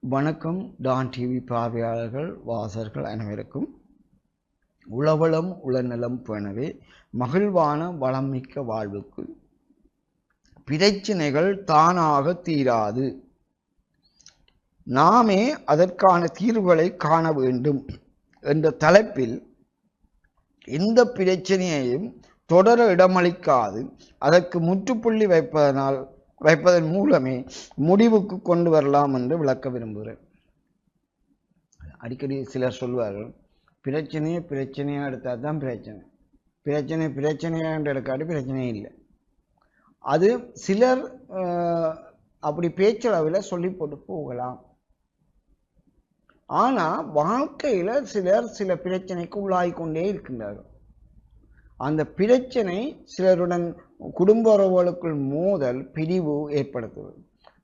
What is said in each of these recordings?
வணக்கம் Don TV பார்வையாளர்கள் வாசகர்கள் அனைவருக்கும். உளவளம் உளநலம் போனவே மகிழ்வான வளமிக்க வாழ்வுக்கு பிரச்சினைகள் தானாக தீராது. நாமே அதற்கான தீர்வுகளை காண வேண்டும் என்ற தலைப்பில் எந்த பிரச்சனையையும் தொடர இடமளிக்காது. அதற்கு முற்றுப்புள்ளி வைப்பதனால் வைப்பதன் மூலமே முடிவுக்கு கொண்டு வரலாம் என்று விளக்க விரும்புகிறேன். அடிக்கடி சிலர் சொல்வார்கள் பிரச்சனையை பிரச்சனையாக எடுத்தால் தான் பிரச்சனை. பிரச்சனை பிரச்சனையாக எடுக்காட்டி பிரச்சனையே இல்லை. அது சிலர் அப்படி பேச்சளவில் சொல்லி போட்டு போகலாம். ஆனால் வாழ்க்கையில் சிலர் சில பிரச்சனைக்கு உள்ளாகி கொண்டே இருக்கின்றார்கள். அந்த பிரச்சனை சிலருடன் குடும்ப உறவுகளுக்குள் மோதல் பிரிவு ஏற்படுத்துவது.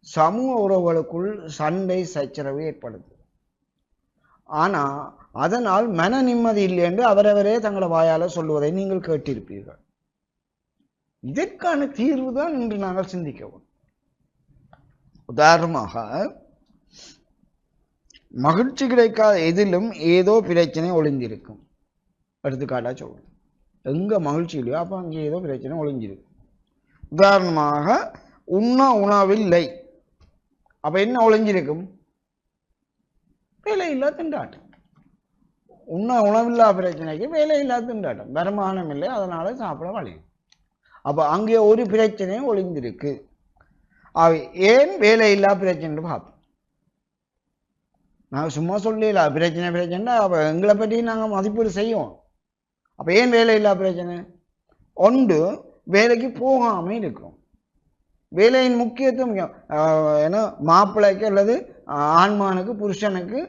சமூக உறவுகளுக்குள் சண்டை சச்சரவு ஏற்படுது ஆனால் அதனால் மன நிம்மதி இல்லை என்று அவரவரே தங்களை வாயால் சொல்லுவதை நீங்கள் கேட்டிருப்பீர்கள். இதற்கான தீர்வு தான் இன்று நாங்கள் சிந்திக்கவும் உதாரணமாக மகிழ்ச்சி கிடைக்காத எதிலும் ஏதோ பிரச்சனை ஒளிந்திருக்கும். எடுத்துக்காட்டா சொல்றேன். எங்கே மகிழ்ச்சி இல்லையோ அப்போ அங்கே ஏதோ பிரச்சனை ஒளிஞ்சிருக்கும் உதாரணமாக உண்ண உணவில்லை அப்போ என்ன ஒளிஞ்சிருக்கும் வேலை இல்லா திண்டாட்டம். உண்ண உணவில்லா பிரச்சனைக்கு வேலை இல்லாத திண்டாட்டம். வருமானம் இல்லை அதனால் சாப்பிட வழி அப்போ அங்கே ஒரு பிரச்சனையும் ஒளிந்திருக்கு. அவை ஏன் வேலையில்லா பிரச்சனை பார்ப்போம். நாங்கள் சும்மா சொல்லல பிரச்சனை பிரச்சனை அப்போ எங்களை பற்றி நாங்கள் மதிப்பீடு செய்வோம். அப்போ ஏன் வேலை இல்லா பிரச்சனை? ஒன்று வேலைக்கு போகாம இருக்கும். வேலையின் முக்கியத்துவம் முக்கியம். ஏன்னா மாப்பிள்ளைக்கு அல்லது ஆண்மானுக்கு புருஷனுக்கு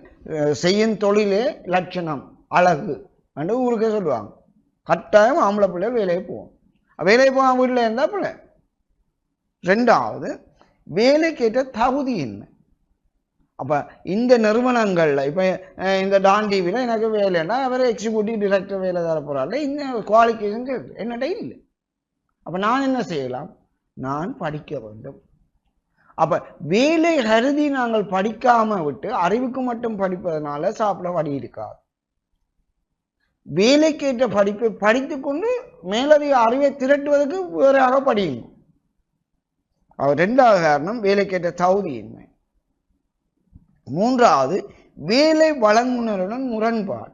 செய்யும் தொழிலே லட்சணம் அழகு என்று ஊருக்கே சொல்லுவாங்க. கட்டாயம் ஆம்பளை பிள்ளை வேலைக்கு போவோம் வேலைக்கு போகாம வீட்டில் இருந்தால் பிள்ளை. ரெண்டாவது வேலைக்கேற்ற தகுதி என்ன? அப்போ இந்த நிறுவனங்களில் இப்போ இந்த டான் டிவியில் எனக்கு வேலைன்னா அவர் எக்ஸிக்யூட்டிவ் டிரெக்டர் வேலை தர போகிறாரு இந்த குவாலிஃபிகேஷன் கேட்கு என்னட்ட இல்லை. அப்போ நான் என்ன செய்யலாம்? நான் படிக்க வேண்டும். அப்போ வேலை கருதி நாங்கள் படிக்காமல் விட்டு அறிவுக்கு மட்டும் படிப்பதனால சாப்பிட வழி இருக்காது. வேலைக்கேற்ற படிப்பை படித்துக்கொண்டு மேலதிக அறிவை திரட்டுவதற்கு வேறாக படியுங்க அவர் ரெண்டாவது காரணம் வேலைக்கேற்ற தகுதியின்மை மூன்றாவது வேலை வழங்குனருடன் முரண்பாடு.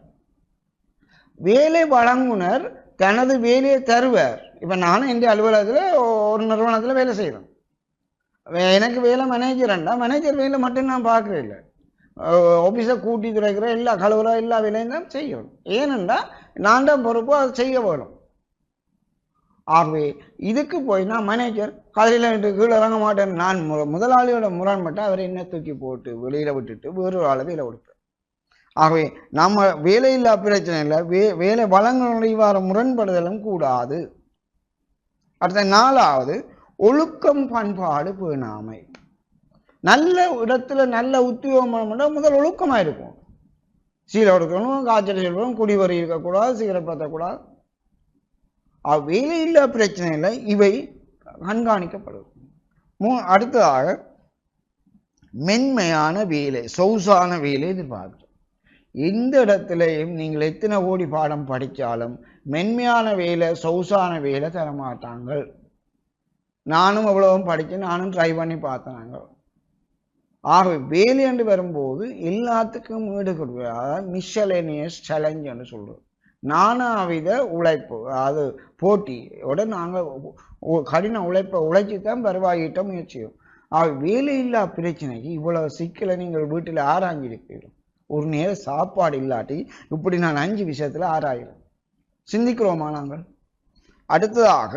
வேலை வழங்குனர் தனது வேலையை தருவார். இப்போ நானும் இந்த அலுவலகத்தில் ஒரு நிறுவனத்தில் வேலை செய்கிறேன் வே- எனக்கு வேலை மேனேஜர்ண்டா மேனேஜர் வேலை மட்டும் நான் பார்க்கறது இல்லை. ஆஃபீஸை கூட்டி துறைக்கிற எல்லா கழுவுற எல்லா வேலையும் தான் செய்யணும். ஏனென்றால் நான் தான் பொறுப்பு அதை செய்ய வேணும். ஆகவே இதுக்கு போயினா மேனேஜர் காலையில் கீழே இறங்க மாட்டேன். நான் மு- முதலாளியோட முரண்பட்டு அவரை என்ன தூக்கி போட்டு வெளியில விட்டுட்டு வேறொரு ஆளை வேலை கொடுப்பேன். ஆகவே நம்ம வேலையில்லா பிரச்சனை இல்லை வே வேலை வளங்களுடைய வர முரண்படுதலும் கூடாது. அடுத்த நாலாவது ஒழுக்கம் பண்பாடு பேணாமை. நல்ல இடத்துல நல்ல உத்தியோகம் முதல் ஒழுக்கமாக இருக்கும் சீலை எடுக்கணும் காய்ச்சல் செல்வம் குடிவரி இருக்கக்கூடாது சிகரெட் பற்றக்கூடாது வேலையில்லா பிரச்சனையில் இவை கண்காணிக்கப்படும். மூ அடுத்ததாக மென்மையான வேலை சொகுசான வேலை எதிர்பார்க்கும் எந்த இடத்துலையும் நீங்கள் எத்தனை கோடி பாடம் படித்தாலும் மென்மையான வேலை சொகுசான வேலை தரமாட்டாங்க நானும் அவ்வளவும் படித்து நானும் ட்ரை பண்ணி பார்த்தேனாங்க. ஆகவே வேலை என்று வரும்போது எல்லாத்துக்கும் ஈடு அதாவது மிஷலேனியஸ் சேலஞ்ச் என்று சொல்கிறோம் நானாவித உழைப்பு அது போட்டியோட நாங்கள் கடின உழைப்பை உழைச்சி தான் வருவாயிட்ட முயற்சியும் வேலையில்லா பிரச்சனைக்கு இவ்வளவு சிக்கலை நீங்கள் வீட்டில் ஆராய்ஞ்சிருப்பீர்கள் ஒரு நேரம் சாப்பாடு இல்லாட்டி இப்படி நான் அஞ்சு விஷயத்துல ஆராயிடும் சிந்திக்கிறோமா நாங்கள்? அடுத்ததாக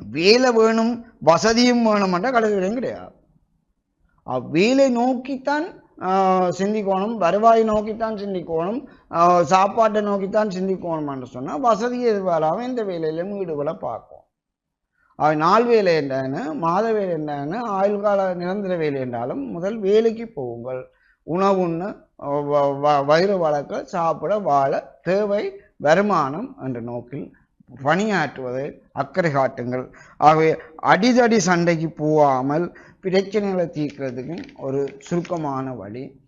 வேலை வேணும் வசதியும் வேணுமென்ற கடைசியும் கிடையாது. அவ்வேலை நோக்கித்தான் சிந்திக்கணும். வருவாய் நோக்கித்தான் சிந்திக்கணும். சாப்பாட்டை நோக்கித்தான் சிந்திக்கணும் என்று சொன்னால் வசதி எதிர்பாராமல் இந்த வேலையிலும் ஈடுபட பார்க்கும் அவை நாள் வேலை என்றான மாத வேலை என்றான ஆயுள் கால நிரந்தர வேலை என்றாலும் முதல் வேலைக்கு போகுங்கள். உணவுன்னு வ- வ- வயிறு வளர்க்க சாப்பிட வாழ தேவை வருமானம் என்ற நோக்கில் பணியாற்றுவதை அக்கறை காட்டுங்கள். ஆகவே அடிதடி சண்டைக்கு போகாமல் பிரச்சனைகளை தீர்க்கிறதுக்கு ஒரு சுருக்கமான வழி.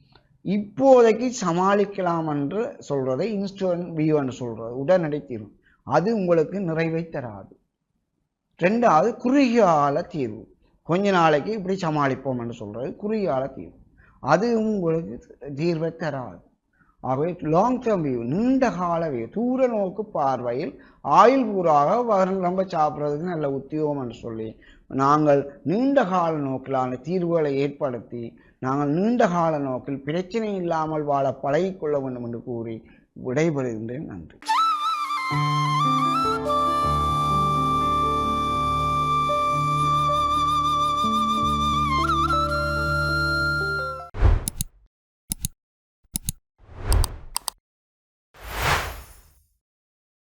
இப்போதைக்கு சமாளிக்கலாம் என்று சொல்றதை இன்ஸ்டன்ட் வியூன்னு சொல்றது உடனடி தீர்வு. அது உங்களுக்கு நிறைவை தராது. ரெண்டாவது குறுகிய கால தீர்வு. கொஞ்ச நாளைக்கு இப்படி சமாளிப்போம் என்று சொல்றது குறுகிய கால தீர்வு. அது உங்களுக்கு தீர்வை தராது. ஆகவே லாங் டேர்ம் வியூ நீண்ட கால வியூ தூர நோக்கு பார்வையில் ஆயுள் பூராக அவர்கள் ரொம்ப சாப்பிட்றதுக்கு நல்ல உத்தியோகம் என்று சொல்லி நாங்கள் நீண்ட கால நோக்கிலான தீர்வுகளை ஏற்படுத்தி நாங்கள் நீண்ட கால நோக்கில் பிரச்சனை இல்லாமல் வாழ பழகிக்கொள்ள வேண்டும் என்று கூறி விடைபெறுகின்றேன். நன்றி.